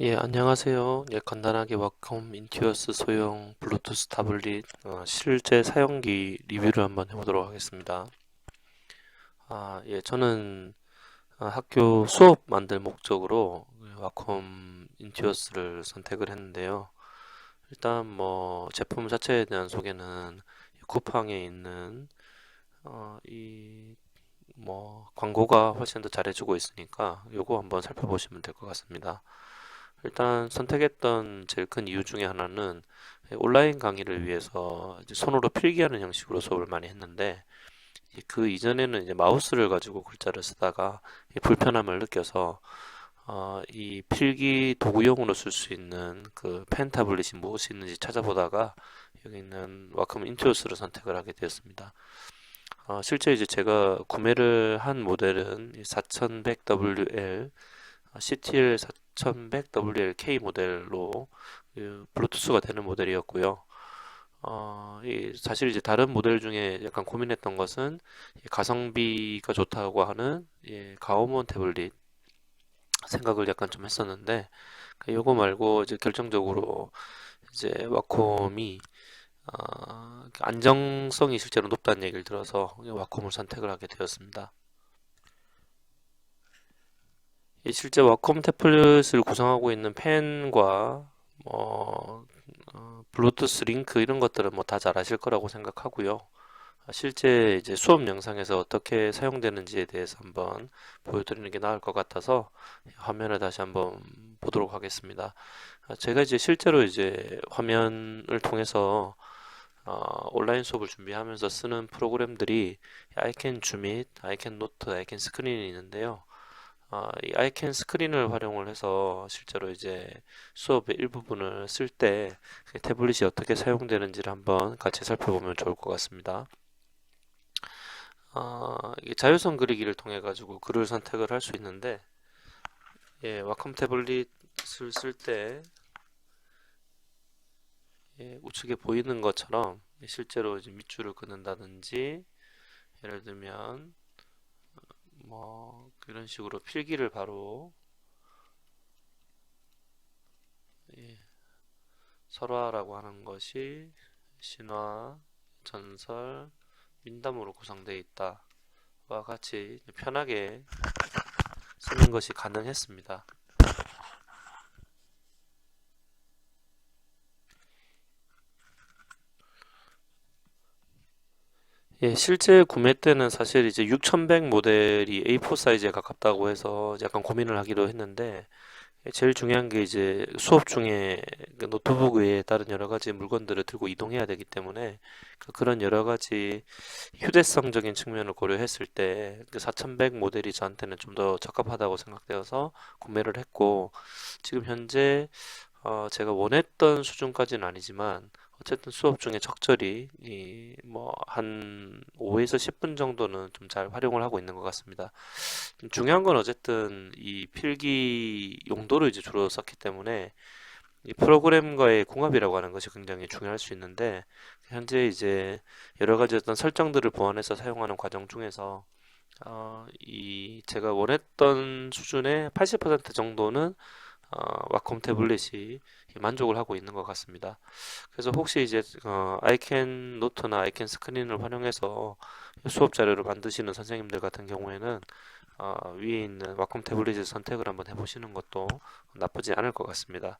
예, 안녕하세요. 예, 간단하게 와콤 인튜어스 소형 블루투스 타블릿 어, 실제 사용기 리뷰를 한번 해보도록 하겠습니다. 아, 예, 저는 아, 학교 수업 만들 목적으로 와콤 인튜어스를 선택을 했는데요. 일단 뭐 제품 자체에 대한 소개는 쿠팡에 있는 어, 이뭐 광고가 훨씬 더 잘해주고 있으니까 요거 한번 살펴보시면 될 것 같습니다. 일단 선택했던 제일 큰 이유 중에 하나는 온라인 강의를 위해서 이제 손으로 필기하는 형식으로 수업을 많이 했는데 그 이전에는 이제 마우스를 가지고 글자를 쓰다가 불편함을 느껴서 어, 이 필기 도구용으로 쓸 수 있는 그 펜 타블릿이 무엇이 있는지 찾아보다가 여기 있는 와컴 인투오스를 선택을 하게 되었습니다. 어, 실제 이제 제가 구매를 한 모델은 4100WL CTL 4100WLK 모델로 그 블루투스가 되는 모델이었고요. 어, 이 사실 이제 다른 모델 중에 약간 고민했던 것은 가성비가 좋다고 하는 예, 가오몬 태블릿 생각을 약간 좀 했었는데 그 요거 말고 이제 결정적으로 이제 와콤이 어, 안정성이 실제로 높다는 얘기를 들어서 와콤을 선택을 하게 되었습니다. 이 실제 와콤 태블릿을 구성하고 있는 펜과 뭐 어, 블루투스 링크 이런 것들은 뭐 다 잘 아실 거라고 생각하고요. 실제 이제 수업 영상에서 어떻게 사용되는지에 대해서 한번 보여드리는 게 나을 것 같아서 화면을 다시 한번 보도록 하겠습니다. 제가 이제 실제로 이제 화면을 통해서 어, 온라인 수업을 준비하면서 쓰는 프로그램들이 아이캔 줌밋, 아이캔 노트, 아이캔 스크린이 있는데요. 어, 이 아이캔 스크린을 활용을 해서 실제로 이제 수업의 일부분을 쓸 때 태블릿이 어떻게 사용되는지를 한번 같이 살펴보면 좋을 것 같습니다. 어, 이게 자유선 그리기를 통해 가지고 글을 선택을 할 수 있는데 예, 와컴 태블릿을 쓸때 예, 우측에 보이는 것처럼 실제로 이제 밑줄을 긋는다든지 예를 들면 뭐 그런 식으로 필기를 바로. 예, 설화라고 하는 것이 신화, 전설, 민담으로 구성되어 있다와 같이 편하게 쓰는 것이 가능했습니다. 예, 실제 구매 때는 사실 이제 6100 모델이 A4 사이즈에 가깝다고 해서 약간 고민을 하기도 했는데 제일 중요한 게 이제 수업 중에 그 노트북 외에 다른 여러 가지 물건들을 들고 이동해야 되기 때문에 그 그런 여러 가지 휴대성적인 측면을 고려했을 때그4100 모델이 저한테는 좀 더 적합하다고 생각되어서 구매를 했고 지금 현재 어 제가 원했던 수준까지는 아니지만 어쨌든 수업 중에 적절히 뭐한 5에서 10분 정도는 좀 잘 활용을 하고 있는 것 같습니다. 중요한 건 어쨌든 이 필기 용도를 이제 주로 썼기 때문에 이 프로그램과의 궁합이라고 하는 것이 굉장히 중요할 수 있는데 현재 이제 여러 가지 어떤 설정들을 보완해서 사용하는 과정 중에서 어, 이 제가 원했던 수준의 80% 정도는 어, 와콤 태블릿이 만족을 하고 있는 것 같습니다. 그래서 혹시 이제 어, 아이캔 노트나 아이캔 스크린을 활용해서 수업 자료를 만드시는 선생님들 같은 경우에는 어, 위에 있는 와콤 태블릿을 선택을 한번 해보시는 것도 나쁘지 않을 것 같습니다.